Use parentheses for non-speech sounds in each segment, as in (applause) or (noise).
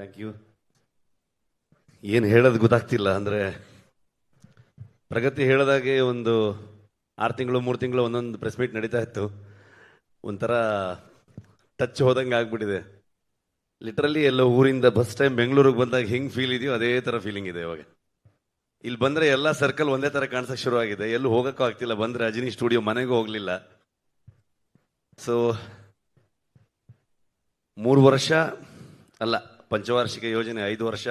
Thank you ಏನು ಹೇಳೋದು ಗೊತ್ತಾಗ್ತಿಲ್ಲ, ಅಂದರೆ ಪ್ರಗತಿ ಹೇಳಿದಾಗೆ ಒಂದು ಆರು ತಿಂಗಳು, ಮೂರು ತಿಂಗಳು ಒಂದೊಂದು ಪ್ರೆಸ್ ಮೀಟ್ ನಡೀತಾ ಇತ್ತು. ಒಂಥರ ಟಚ್ ಹೋದಂಗೆ ಆಗ್ಬಿಟ್ಟಿದೆ. ಲಿಟ್ರಲಿ ಎಲ್ಲ ಊರಿಂದ ಬಸ್ ಟೈಮ್ ಬೆಂಗಳೂರಿಗೆ ಬಂದಾಗ ಹೆಂಗೆ ಫೀಲ್ ಇದೆಯೋ ಅದೇ ಥರ ಫೀಲಿಂಗ್ ಇದೆ ಇವಾಗ. ಇಲ್ಲಿ ಬಂದರೆ ಎಲ್ಲ ಸರ್ಕಲ್ ಒಂದೇ ಥರ ಕಾಣಿಸೋಕೆ ಶುರು ಆಗಿದೆ ಎಲ್ಲೂ ಹೋಗೋಕ್ಕೂ ಆಗ್ತಿಲ್ಲ. ಬಂದರೆ ಅಜಿನಿ ಸ್ಟುಡಿಯೋ ಮನೆಗೂ ಹೋಗಲಿಲ್ಲ. ಸೊ ಮೂರು ವರ್ಷ ಅಲ್ಲ ಪಂಚವಾರ್ಷಿಕ ಯೋಜನೆ ಐದು ವರ್ಷ.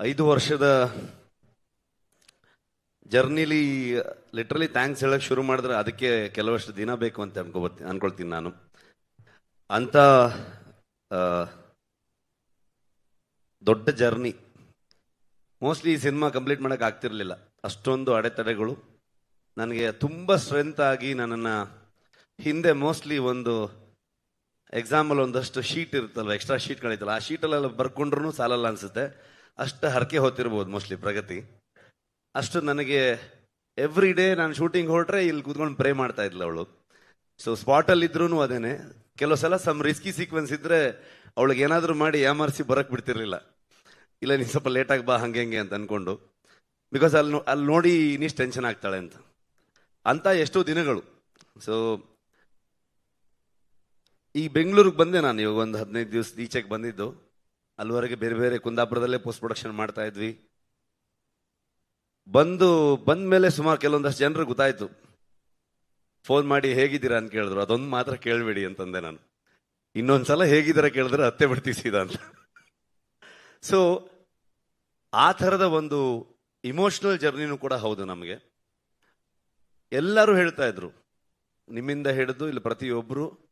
ಐದು ವರ್ಷದ ಜರ್ನಿಲಿ ಲಿಟ್ರಲಿ ಥ್ಯಾಂಕ್ಸ್ ಹೇಳಕ್ ಶುರು ಮಾಡಿದ್ರೆ ಅದಕ್ಕೆ ಕೆಲವಷ್ಟು ದಿನ ಬೇಕು ಅಂತ ಅನ್ಕೋಬರ್ತೀನಿ ಅನ್ಕೊಳ್ತೀನಿ ನಾನು. ಅಂತ ದೊಡ್ಡ ಜರ್ನಿ. ಮೋಸ್ಟ್ಲಿ ಈ ಸಿನಿಮಾ ಕಂಪ್ಲೀಟ್ ಮಾಡೋಕೆ ಆಗ್ತಿರ್ಲಿಲ್ಲ. ಅಷ್ಟೊಂದು ಅಡೆತಡೆಗಳು. ನನಗೆ ತುಂಬ ಸ್ಟ್ರೆಂತ್ ಆಗಿ ನನ್ನನ್ನು ಹಿಂದೆ ಮೋಸ್ಟ್ಲಿ ಒಂದು ಎಕ್ಸಾಂಪಲ್ ಒಂದಷ್ಟು ಶೀಟ್ ಇರುತ್ತಲ್ಲ ಎಕ್ಸ್ಟ್ರಾ ಶೀಟ್ಗಳಿತ್ತಲ್ಲ ಆ ಶೀಟಲ್ಲೆಲ್ಲ ಬರ್ಕೊಂಡ್ರು ಸಾಲಲ್ಲ ಅನಿಸುತ್ತೆ. ಅಷ್ಟು ಹರಕೆ ಹೊತ್ತಿರ್ಬೋದು ಮೋಸ್ಟ್ಲಿ ಪ್ರಗತಿ. ಅಷ್ಟು ನನಗೆ ಎವ್ರಿ ಡೇ ನಾನು ಶೂಟಿಂಗ್ ಹೊರಟ್ರೆ ಇಲ್ಲಿ ಕೂತ್ಕೊಂಡು ಪ್ರೇ ಮಾಡ್ತಾ ಇದ್ಲು ಅವಳು. ಸೊ ಸ್ಪಾಟಲ್ಲಿ ಇದ್ರೂ ಅದೇನೆ. ಕೆಲವು ಸಲ ಸಮ್ ರಿಸ್ಕಿ ಸೀಕ್ವೆನ್ಸ್ ಇದ್ರೆ ಅವಳಿಗೆ ಏನಾದರೂ ಮಾಡಿ ಎಮರ್ಸಿ ಬರಕ್ ಬಿಡ್ತಿರ್ಲಿಲ್ಲ. ಇಲ್ಲ, ನೀನು ಸ್ವಲ್ಪ ಲೇಟಾಗಿ ಬಾ, ಹಂಗೆ ಹಂಗೆ ಅಂತ ಅನ್ಕೊಂಡು. ಬಿಕಾಸ್ ಅಲ್ಲಿ ಅಲ್ಲಿ ನೋಡಿ ಇನ್ನಿಷ್ಟು ಟೆನ್ಷನ್ ಆಗ್ತಾಳೆ ಅಂತ. ಅಂತ ಎಷ್ಟೋ ದಿನಗಳು. ಸೊ ಈ ಬೆಂಗಳೂರಿಗೆ ಬಂದೆ ನಾನು, ಇವಾಗ ಒಂದು ಹದಿನೈದು ದಿವಸ ಈಚೆಗೆ ಬಂದಿದ್ದು. ಅಲ್ಲಿವರೆಗೆ ಬೇರೆ ಬೇರೆ ಕುಂದಾಪುರದಲ್ಲೇ ಪೋಸ್ಟ್ ಪ್ರೊಡಕ್ಷನ್ ಮಾಡ್ತಾ ಇದ್ವಿ. ಬಂದು ಬಂದ ಮೇಲೆ ಸುಮಾರು ಕೆಲವೊಂದಷ್ಟು ಜನರು ಗೊತ್ತಾಯ್ತು. ಫೋನ್ ಮಾಡಿ ಹೇಗಿದ್ದೀರಾ ಅಂತ ಕೇಳಿದ್ರು. ಅದೊಂದು ಮಾತ್ರ ಕೇಳಬೇಡಿ ಅಂತಂದೆ ನಾನು. ಇನ್ನೊಂದ್ಸಲ ಹೇಗಿದ್ದೀರ ಕೇಳಿದ್ರೆ ಅತ್ತೆ ಬಿಡ್ತೀವಿ ಸೀದಾ ಅಂತ. ಸೊ ಆ ಥರದ ಒಂದು ಇಮೋಷನಲ್ ಜರ್ನಿನೂ ಕೂಡ ಹೌದು ನಮಗೆ. ಎಲ್ಲರೂ ಹೇಳ್ತಾ ಇದ್ರು. ನಿಮ್ಮಿಂದ ಹಿಡಿದು, ಇಲ್ಲಿ ಪ್ರತಿಯೊಬ್ಬರು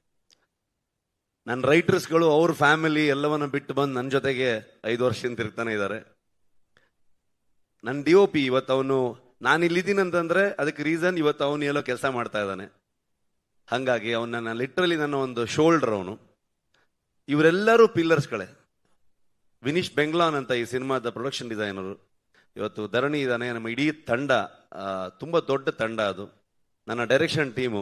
ನನ್ನ ರೈಟರ್ಸ್ಗಳು ಅವ್ರ ಫ್ಯಾಮಿಲಿ ಎಲ್ಲವನ್ನ ಬಿಟ್ಟು ಬಂದು ನನ್ನ ಜೊತೆಗೆ ಐದು ವರ್ಷದಿಂದ ತಿರ್ತಾನೆ ಇದ್ದಾರೆ ನನ್ನ ಡಿ ಒ ಪಿ ಇವತ್ತು ಅವನು, ನಾನು ಇಲ್ಲಿದ್ದೀನಿ ಅಂತಂದ್ರೆ ಅದಕ್ಕೆ ರೀಸನ್ ಇವತ್ತು ಅವನು ಎಲ್ಲೋ ಕೆಲಸ ಮಾಡ್ತಾ ಇದ್ದಾನೆ. ಹಾಗಾಗಿ ಅವನ ನನ್ನ ಲಿಟ್ರಲಿ ನನ್ನ ಒಂದು ಶೋಲ್ಡರ್ ಅವನು. ಇವರೆಲ್ಲರೂ ಪಿಲ್ಲರ್ಸ್ಗಳೇ ವಿನೀಶ್ ಬೆಂಗ್ಲಾನ್ ಅಂತ ಈ ಸಿನಿಮಾದ ಪ್ರೊಡಕ್ಷನ್ ಡಿಸೈನರು ಇವತ್ತು ಧರಣಿ ಇದ್ದಾನೆ, ನಮ್ಮ ಇಡೀ ತಂಡ ತುಂಬಾ ದೊಡ್ಡ ತಂಡ ಅದು. ನನ್ನ ಡೈರೆಕ್ಷನ್ ಟೀಮು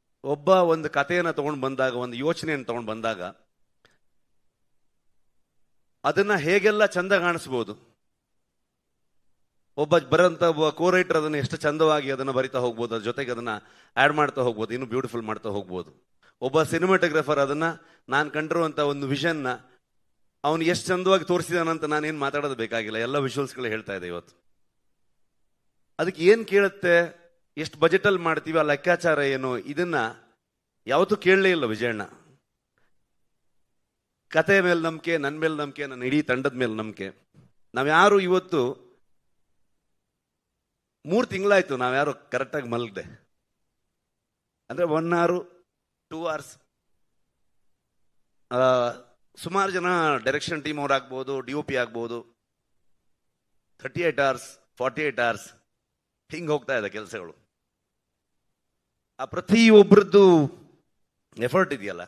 ಒಬ್ಬ ಒಂದು ಕಥೆಯನ್ನು ತಗೊಂಡು ಬಂದಾಗ, ಒಂದು ಯೋಚನೆಯನ್ನು ತಗೊಂಡು ಬಂದಾಗ, ಅದನ್ನ ಹೇಗೆಲ್ಲ ಚಂದ ಕಾಣಿಸ್ಬೋದು? ಒಬ್ಬ ಬರೋಂಥ ಒಬ್ಬ ಕೋ ರೈಟರ್ ಅದನ್ನ ಎಷ್ಟು ಚಂದವಾಗಿ ಅದನ್ನು ಬರಿತಾ ಹೋಗ್ಬೋದು, ಅದ್ರ ಜೊತೆಗೆ ಅದನ್ನ ಆಡ್ ಮಾಡ್ತಾ ಹೋಗ್ಬೋದು, ಇನ್ನು ಬ್ಯೂಟಿಫುಲ್ ಮಾಡ್ತಾ ಹೋಗ್ಬೋದು. ಒಬ್ಬ ಸಿನಿಮಾಟೋಗ್ರಫರ್ ಅದನ್ನ, ನಾನು ಕಂಡಿರುವಂತ ಒಂದು ವಿಷನ್ನ ಅವನು ಎಷ್ಟು ಚಂದವಾಗಿ ತೋರಿಸಿದಾನಂತ ನಾನೇನು ಮಾತಾಡೋದು ಬೇಕಾಗಿಲ್ಲ, ಎಲ್ಲ ವಿಷುವಲ್ಸ್ಗಳು ಹೇಳ್ತಾ ಇದೆ ಇವತ್ತು. ಅದಕ್ಕೆ ಏನು ಕೇಳುತ್ತೆ? ಎಷ್ಟು ಬಜೆಟ್ ಅಲ್ಲಿ ಮಾಡ್ತೀವಿ, ಆ ಲೆಕ್ಕಾಚಾರ ಏನು, ಇದನ್ನ ಯಾವತ್ತೂ ಕೇಳಲೇ ಇಲ್ಲ ವಿಜಯಣ್ಣ. ಕತೆ ಮೇಲೆ ನಂಬಿಕೆ ನನ್ನ ಮೇಲೆ ನಂಬಿಕೆ, ನನ್ನ ಇಡೀ ತಂಡದ ಮೇಲೆ ನಂಬಿಕೆ. ನಾವ್ಯಾರು ಇವತ್ತು ಮೂರು ತಿಂಗಳಾಯ್ತು ನಾವ್ಯಾರು ಕರೆಕ್ಟಾಗಿ ಮಲಗದೆ. ಅಂದ್ರೆ ಒನ್ ಅವರ್ ಟೂ ಅವರ್ಸ್ ಸುಮಾರು ಜನ ಡೈರೆಕ್ಷನ್ ಟೀಮ್ ಅವ್ರು ಆಗ್ಬೋದು ಡಿ ಒ ಪಿ ಆಗ್ಬೋದು. Thirty eight hours forty eight hours ಹಿಂಗೆ ಹೋಗ್ತಾ ಇದೆ ಕೆಲಸಗಳು. ಆ ಪ್ರತಿಯೊಬ್ಬರದ್ದು ಎಫರ್ಟ್ ಇದೆಯಲ್ಲ.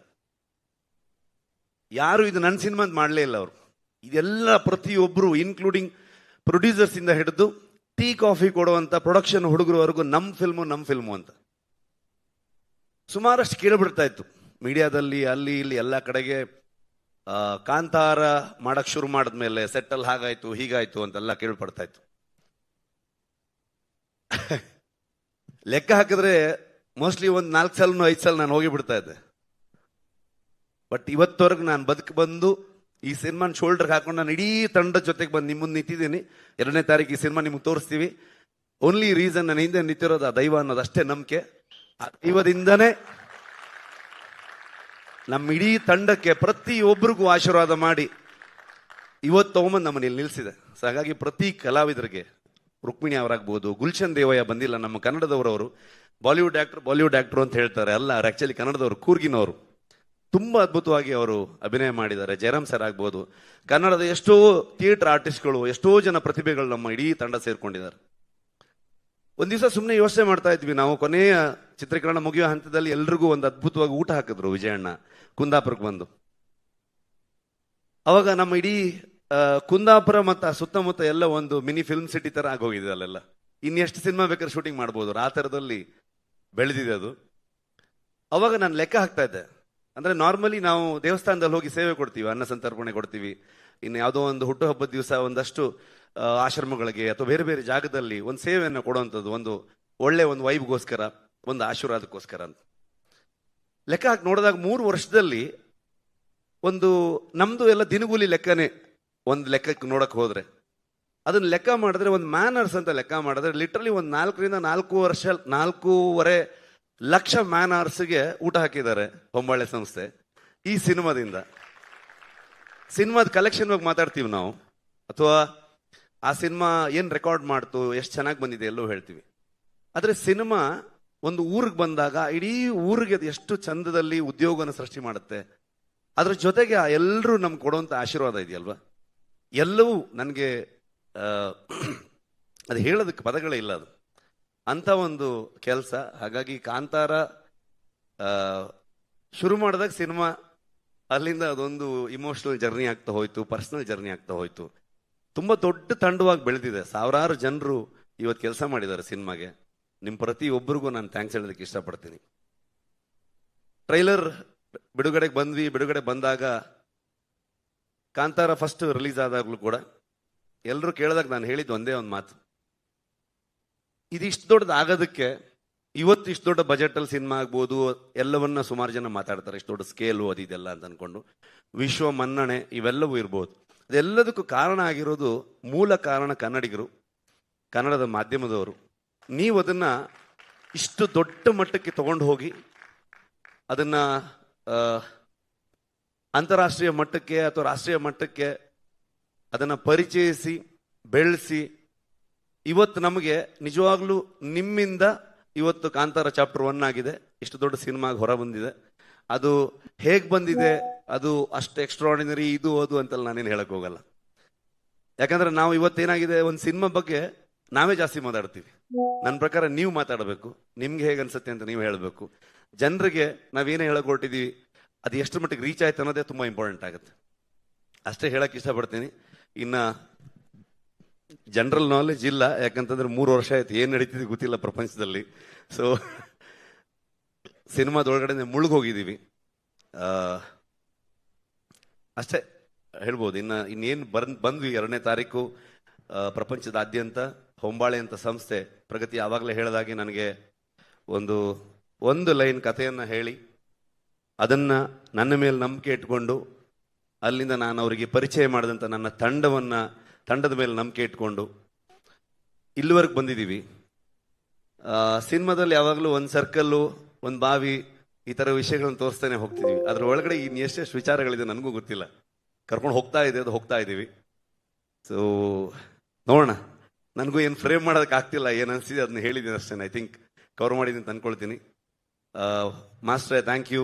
ಯಾರು ಇದು ನನ್ನ ಸಿನಿಮಾ ಅಂತ ಮಾಡಲೇ ಇಲ್ಲ ಅವರು. ಇದೆಲ್ಲ ಪ್ರತಿಯೊಬ್ಬರು ಇನ್ಕ್ಲೂಡಿಂಗ್ ಪ್ರೊಡ್ಯೂಸರ್ಸ್ ಇಂದ ಹಿಡಿದು ಟೀ, ಕಾಫಿ ಕೊಡುವಂತ ಪ್ರೊಡಕ್ಷನ್ ಹುಡುಗರವರೆಗೂ ನಮ್ಮ ಫಿಲ್ಮು ನಮ್ಮ ಫಿಲ್ಮು ಅಂತ. ಸುಮಾರಷ್ಟು ಕೇಳಿಬಿಡ್ತಾ ಇತ್ತು. ಮೀಡಿಯಾದಲ್ಲಿ, ಅಲ್ಲಿ, ಇಲ್ಲಿ, ಎಲ್ಲ ಕಡೆಗೆ ಕಾಂತಾರ ಮಾಡಕ್ ಶುರು ಮಾಡಿದ್ಮೇಲೆ ಸೆಟ್ಟಲ್ಲಿ ಹಾಗಾಯಿತು, ಹೀಗಾಯಿತು ಅಂತೆಲ್ಲ ಕೇಳ್ಪಡ್ತಾ ಇತ್ತು. (laughs) ಲೆಕ್ಕ ಹಾಕಿದ್ರೆ ಮೋಸ್ಟ್ಲಿ ಒಂದು ನಾಲ್ಕು ಸಲ ಐದು ಸಲ ನಾನು ಹೋಗಿ ಬಿಡ್ತಾ ಇದ್ದೆ. ಬಟ್ ಇವತ್ತವರೆಗೂ ನಾನು ಬದುಕು ಬಂದು ಈ ಸಿನಿಮಾನ ಶೋಲ್ಡರ್ಗೆ ಹಾಕೊಂಡು ನಾನು ಇಡೀ ತಂಡದ ಜೊತೆಗೆ ಬಂದು ನಿಮ್ಮ ಮುಂದೆ ನಿಂತಿದ್ದೀನಿ. ಎರಡನೇ ತಾರೀಕು ಈ ಸಿನಿಮಾ ನಿಮ್ಗೆ ತೋರಿಸ್ತೀವಿ. ಓನ್ಲಿ ರೀಸನ್ ನನ್ನ ಹಿಂದೆ ನಿಂತಿರೋದು ಆ ದೈವ ಅನ್ನೋದು ಅಷ್ಟೇ ನಂಬಿಕೆ. ಆ ದೈವದಿಂದನೇ ನಮ್ಮ ಇಡೀ ತಂಡಕ್ಕೆ ಪ್ರತಿಯೊಬ್ಬರಿಗೂ ಆಶೀರ್ವಾದ ಮಾಡಿ ಇವತ್ತು ತಗೊಂಬಂದು ನಮ್ಮನ್ನ ಇಲ್ಲಿ ನಿಲ್ಲಿಸಿದೆ ಸೊ ಹಾಗಾಗಿ ಪ್ರತಿ ಕಲಾವಿದರಿಗೆ ರುಕ್ಮಿಣಿ ಅವರಾಗ್ಬೋದು, ಗುಲ್ಶನ್ ದೇವಯ್ಯ ಬಂದಿಲ್ಲ, ನಮ್ಮ ಕನ್ನಡದವರವರು. ಬಾಲಿವುಡ್ ಆಕ್ಟರ್ ಬಾಲಿವುಡ್ ಆಕ್ಟರ್ ಅಂತ ಹೇಳ್ತಾರೆ. ಅಲ್ಲ, ಅವ್ರು ಆಕ್ಚುಲಿ ಕನ್ನಡದವರು ಕೂರ್ಗಿನವರು. ತುಂಬ ಅದ್ಭುತವಾಗಿ ಅವರು ಅಭಿನಯ ಮಾಡಿದ್ದಾರೆ. ಜಯರಾಮ್ ಸರ್ ಆಗ್ಬೋದು. ಕನ್ನಡದ ಎಷ್ಟೋ ಥಿಯೇಟರ್ ಆರ್ಟಿಸ್ಟ್ಗಳು, ಎಷ್ಟೋ ಜನ ಪ್ರತಿಭೆಗಳು ನಮ್ಮ ಇಡೀ ತಂಡ ಸೇರ್ಕೊಂಡಿದ್ದಾರೆ. ಒಂದ್ ದಿವಸ ಸುಮ್ಮನೆ ಯೋಚನೆ ಮಾಡ್ತಾ ಇದ್ವಿ. ನಾವು ಕೊನೆಯ ಚಿತ್ರೀಕರಣ ಮುಗಿಯೋ ಹಂತದಲ್ಲಿ ಎಲ್ರಿಗೂ ಒಂದು ಅದ್ಭುತವಾಗಿ ಊಟ ಹಾಕಿದ್ರು ವಿಜಯಣ್ಣ, ಕುಂದಾಪುರಕ್ಕೆ ಬಂದು. ಅವಾಗ ನಮ್ಮ ಇಡೀ ಕುಂದಾಪುರ ಮತ್ತು ಆ ಸುತ್ತಮುತ್ತ ಎಲ್ಲ ಒಂದು ಮಿನಿ ಫಿಲ್ಮ್ ಸಿಟಿ ತರ ಆಗೋಗಿದೆ ಅಲ್ಲೆಲ್ಲ. ಇನ್ನೆಷ್ಟು ಸಿನಿಮಾ ಬೇಕಾದ್ರೆ ಶೂಟಿಂಗ್ ಮಾಡ್ಬೋದು. ಆ ಥರದಲ್ಲಿ ಬೆಳೆದಿದೆ ಅದು. ಅವಾಗ ನಾನು ಲೆಕ್ಕ ಹಾಕ್ತಾ ಇದ್ದೆ. ಅಂದರೆ ನಾರ್ಮಲಿ ನಾವು ದೇವಸ್ಥಾನದಲ್ಲಿ ಹೋಗಿ ಸೇವೆ ಕೊಡ್ತೀವಿ, ಅನ್ನ ಸಂತರ್ಪಣೆ ಕೊಡ್ತೀವಿ. ಇನ್ನು ಯಾವುದೋ ಒಂದು ಹುಟ್ಟುಹಬ್ಬದ ದಿವಸ ಒಂದಷ್ಟು ಆಶ್ರಮಗಳಿಗೆ ಅಥವಾ ಬೇರೆ ಬೇರೆ ಜಾಗದಲ್ಲಿ ಒಂದು ಸೇವೆಯನ್ನು ಕೊಡುವಂಥದ್ದು, ಒಂದು ಒಳ್ಳೆ ಒಂದು ವೈಬ್ಗೋಸ್ಕರ, ಒಂದು ಆಶೀರ್ವಾದಕ್ಕೋಸ್ಕರ ಅಂತ. ಲೆಕ್ಕ ಹಾಕಿ ನೋಡಿದಾಗ ಮೂರು ವರ್ಷದಲ್ಲಿ ಒಂದು ನಮ್ಮದು ಎಲ್ಲ ದಿನಗೂಲಿ ಲೆಕ್ಕನೇ ಒಂದು ಲೆಕ್ಕಕ್ಕೆ ನೋಡಕ್ ಹೋದ್ರೆ. ಅದನ್ನ ಲೆಕ್ಕ ಮಾಡಿದ್ರೆ ಒಂದು ಮ್ಯಾನರ್ಸ್ ಅಂತ ಲೆಕ್ಕ ಮಾಡಿದ್ರೆ ಲಿಟ್ರಲಿ ಒಂದು ನಾಲ್ಕರಿಂದ ನಾಲ್ಕು ವರ್ಷ, ನಾಲ್ಕೂವರೆ ಲಕ್ಷ ಮ್ಯಾನರ್ಸ್ಗೆ ಊಟ ಹಾಕಿದ್ದಾರೆ ಹೊಂಬಾಳೆ ಸಂಸ್ಥೆ ಈ ಸಿನಿಮಾದಿಂದ. ಸಿನಿಮಾದ ಕಲೆಕ್ಷನ್ ಬಗ್ಗೆ ಮಾತಾಡ್ತೀವಿ ನಾವು. ಅಥವಾ ಆ ಸಿನಿಮಾ ಏನು ರೆಕಾರ್ಡ್ ಮಾಡ್ತು, ಎಷ್ಟು ಚೆನ್ನಾಗಿ ಬಂದಿದೆ ಎಲ್ಲೋ ಹೇಳ್ತೀವಿ. ಆದರೆ ಸಿನಿಮಾ ಒಂದು ಊರಿಗೆ ಬಂದಾಗ, ಇಡೀ ಊರಿಗೆ ಅದು ಎಷ್ಟು ಚಂದದಲ್ಲಿ ಉದ್ಯೋಗನ ಸೃಷ್ಟಿ ಮಾಡುತ್ತೆ. ಅದ್ರ ಜೊತೆಗೆ ಎಲ್ಲರೂ ನಮ್ಗೆ ಕೊಡುವಂಥ ಆಶೀರ್ವಾದ ಇದೆಯಲ್ವಾ? ಎಲ್ಲವೂ ನನಗೆ ಅದು ಹೇಳೋದಕ್ಕೆ ಪದಗಳೇ ಇಲ್ಲ ಅದು. ಅಂಥ ಒಂದು ಕೆಲಸ. ಹಾಗಾಗಿ ಕಾಂತಾರ ಶುರು ಮಾಡಿದಾಗ ಸಿನಿಮಾ, ಅಲ್ಲಿಂದ ಅದೊಂದು ಇಮೋಷನಲ್ ಜರ್ನಿ ಆಗ್ತಾ ಹೋಯ್ತು ಪರ್ಸನಲ್ ಜರ್ನಿ ಆಗ್ತಾ ಹೋಯ್ತು. ತುಂಬ ದೊಡ್ಡ ತಂಡವಾಗಿ ಬೆಳೆದಿದೆ. ಸಾವಿರಾರು ಜನರು ಇವತ್ತು ಕೆಲಸ ಮಾಡಿದ್ದಾರೆ ಸಿನಿಮಾಗೆ. ನಿಮ್ಮ ಪ್ರತಿಯೊಬ್ಬರಿಗೂ ನಾನು ಥ್ಯಾಂಕ್ಸ್ ಹೇಳೋದಕ್ಕೆ ಇಷ್ಟಪಡ್ತೀನಿ. ಟ್ರೈಲರ್, ಬಿಡುಗಡೆಗೆ ಬಂದ್ವಿ. ಬಿಡುಗಡೆ ಬಂದಾಗ ಕಾಂತಾರ ಫಸ್ಟ್ ರಿಲೀಸ್ ಆದಾಗಲೂ ಕೂಡ ಎಲ್ಲರೂ ಕೇಳಿದಾಗ ನಾನು ಹೇಳಿದ್ದು ಒಂದೇ ಒಂದು ಮಾತು. ಇದಿಷ್ಟು ದೊಡ್ಡದು ಆಗೋದಕ್ಕೆ ಇವತ್ತು ಇಷ್ಟು ದೊಡ್ಡ ಬಜೆಟ್ ಅಲ್ಲಿ ಸಿನಿಮಾ ಆಗ್ಬೋದು, ಎಲ್ಲವನ್ನ ಸುಮಾರು ಜನ ಮಾತಾಡ್ತಾರೆ, ಇಷ್ಟು ದೊಡ್ಡ ಸ್ಕೇಲು ಅದು ಇದೆಲ್ಲ ಅಂತ ಅನ್ಕೊಂಡು. ವಿಶ್ವ ಮನ್ನಣೆ ಇವೆಲ್ಲವೂ ಇರ್ಬೋದು. ಅದೆಲ್ಲದಕ್ಕೂ ಕಾರಣ ಆಗಿರೋದು ಮೂಲ ಕಾರಣ ಕನ್ನಡಿಗರು, ಕನ್ನಡದ ಮಾಧ್ಯಮದವರು. ನೀವು ಅದನ್ನು ಇಷ್ಟು ದೊಡ್ಡ ಮಟ್ಟಕ್ಕೆ ತಗೊಂಡು ಹೋಗಿ, ಅದನ್ನ ಅಂತಾರಾಷ್ಟ್ರೀಯ ಮಟ್ಟಕ್ಕೆ ಅಥವಾ ರಾಷ್ಟ್ರೀಯ ಮಟ್ಟಕ್ಕೆ ಅದನ್ನು ಪರಿಚಯಿಸಿ, ಬೆಳೆಸಿ, ಇವತ್ತು ನಮಗೆ ನಿಜವಾಗ್ಲೂ ನಿಮ್ಮಿಂದ ಇವತ್ತು ಕಾಂತಾರ ಚಾಪ್ಟರ್ ಒನ್ ಆಗಿದೆ. ಇಷ್ಟು ದೊಡ್ಡ ಸಿನಿಮಾಗೆ ಹೊರ ಬಂದಿದೆ. ಅದು ಹೇಗೆ ಬಂದಿದೆ, ಅದು ಅಷ್ಟು ಎಕ್ಸ್ಟ್ರಾರ್ಡಿನರಿ ಇದು, ಅದು ಅಂತೆಲ್ಲ ನಾನೇನು ಹೇಳಕ್ ಹೋಗಲ್ಲ. ಯಾಕಂದ್ರೆ ನಾವು ಇವತ್ತೇನಾಗಿದೆ ಒಂದು ಸಿನಿಮಾ ಬಗ್ಗೆ ನಾವೇ ಜಾಸ್ತಿ ಮಾತಾಡ್ತೀವಿ. ನನ್ನ ಪ್ರಕಾರ ನೀವು ಮಾತಾಡಬೇಕು. ನಿಮ್ಗೆ ಹೇಗೆ ಅನ್ಸುತ್ತೆ ಅಂತ ನೀವು ಹೇಳಬೇಕು. ಜನರಿಗೆ ನಾವೇನೇ ಹೇಳಕ್ ಹೊರಟಿದೀವಿ ಅದು ಎಷ್ಟು ಮಟ್ಟಿಗೆ ರೀಚ್ ಆಯ್ತು ಅನ್ನೋದೇ ತುಂಬ ಇಂಪಾರ್ಟೆಂಟ್ ಆಗುತ್ತೆ. ಅಷ್ಟೇ ಹೇಳಕ್ಕೆ ಇಷ್ಟಪಡ್ತೀನಿ. ಇನ್ನು ಜನರಲ್ ನಾಲೆಜ್ ಇಲ್ಲ, ಯಾಕಂತಂದ್ರೆ ಮೂರು ವರ್ಷ ಆಯ್ತು. ಏನು ನಡೀತಿದೆ ಗೊತ್ತಿಲ್ಲ ಪ್ರಪಂಚದಲ್ಲಿ. ಸೊ ಸಿನಿಮಾದೊಳಗಡೆ ಮುಳುಗೋಗಿದ್ದೀವಿ ಅಷ್ಟೇ ಹೇಳ್ಬೋದು. ಇನ್ನು, ಇನ್ನೇನು ಬರ್ ಬಂದ್ವಿ ಎರಡನೇ ತಾರೀಕು ಪ್ರಪಂಚದಾದ್ಯಂತ ಹೊಂಬಾಳೆ ಅಂತ ಸಂಸ್ಥೆ. ಪ್ರಗತಿ ಆವಾಗಲೇ ಹೇಳಿದಾಗೆ ನನಗೆ ಒಂದು ಒಂದು ಲೈನ್ ಕಥೆಯನ್ನು ಹೇಳಿ ಅದನ್ನ ನನ್ನ ಮೇಲೆ ನಂಬಿಕೆ ಇಟ್ಕೊಂಡು ಅಲ್ಲಿಂದ ನಾನು ಅವರಿಗೆ ಪರಿಚಯ ಮಾಡಿದಂಥ ನನ್ನ ತಂಡವನ್ನು, ತಂಡದ ಮೇಲೆ ನಂಬಿಕೆ ಇಟ್ಕೊಂಡು ಇಲ್ಲಿವರೆಗೆ ಬಂದಿದ್ದೀವಿ. ಸಿನಿಮಾದಲ್ಲಿ ಯಾವಾಗಲೂ ಒಂದು ಸರ್ಕಲ್ಲು, ಒಂದು ಬಾವಿ ಈ ಥರ ವಿಷಯಗಳನ್ನು ತೋರಿಸ್ತಾನೆ ಹೋಗ್ತಿದ್ವಿ. ಅದರ ಒಳಗಡೆ ಇನ್ನು ಎಷ್ಟೆಷ್ಟು ವಿಚಾರಗಳಿದೆ ನನಗೂ ಗೊತ್ತಿಲ್ಲ. ಕರ್ಕೊಂಡು ಹೋಗ್ತಾ ಇದೆ ಅದು ಹೋಗ್ತಾ ಇದ್ದೀವಿ ಸೊ ನೋಡೋಣ. ನನಗೂ ಏನು ಫ್ರೇಮ್ ಮಾಡೋದಕ್ಕೆ ಆಗ್ತಿಲ್ಲ, ಏನು ಅನಿಸಿದೆ ಅದನ್ನ ಹೇಳಿದ್ದೀನಿ ಅಷ್ಟೇ ಐ ಥಿಂಕ್ ಕವರ್ ಮಾಡಿದ್ದೀನಿ ಅಂತ ಅಂದ್ಕೊಳ್ತೀನಿ ಮಾಸ್ಟ್ರೇ thank you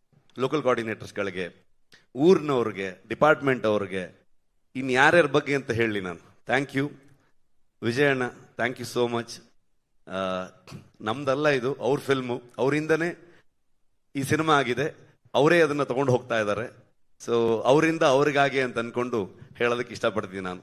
ಲೋಕಲ್ ಕೋಆರ್ಡಿನೇಟರ್ಸ್ಗಳಿಗೆ ಊರಿನವ್ರಿಗೆ ಡಿಪಾರ್ಟ್ಮೆಂಟ್ ಅವ್ರಿಗೆ ಇನ್ನು ಯಾರ್ಯಾರ ಬಗ್ಗೆ ಅಂತ ಹೇಳಿ ನಾನು. ಥ್ಯಾಂಕ್ ಯು ವಿಜಯಣ್ಣ ಥ್ಯಾಂಕ್ ಯು ಸೋ ಮಚ್ ನಮ್ದಲ್ಲ ಇದು, ಅವ್ರ ಫಿಲ್ಮು ಅವರಿಂದನೇ ಈ ಸಿನಿಮಾ ಆಗಿದೆ. ಅವರೇ ಅದನ್ನು ತಗೊಂಡು ಹೋಗ್ತಾ ಇದ್ದಾರೆ. ಸೊ ಅವರಿಂದ ಅವರಿಗಾಗಿ ಅಂತ ಅಂದ್ಕೊಂಡು ಹೇಳೋದಕ್ಕೆ ಇಷ್ಟಪಡ್ತೀನಿ ನಾನು.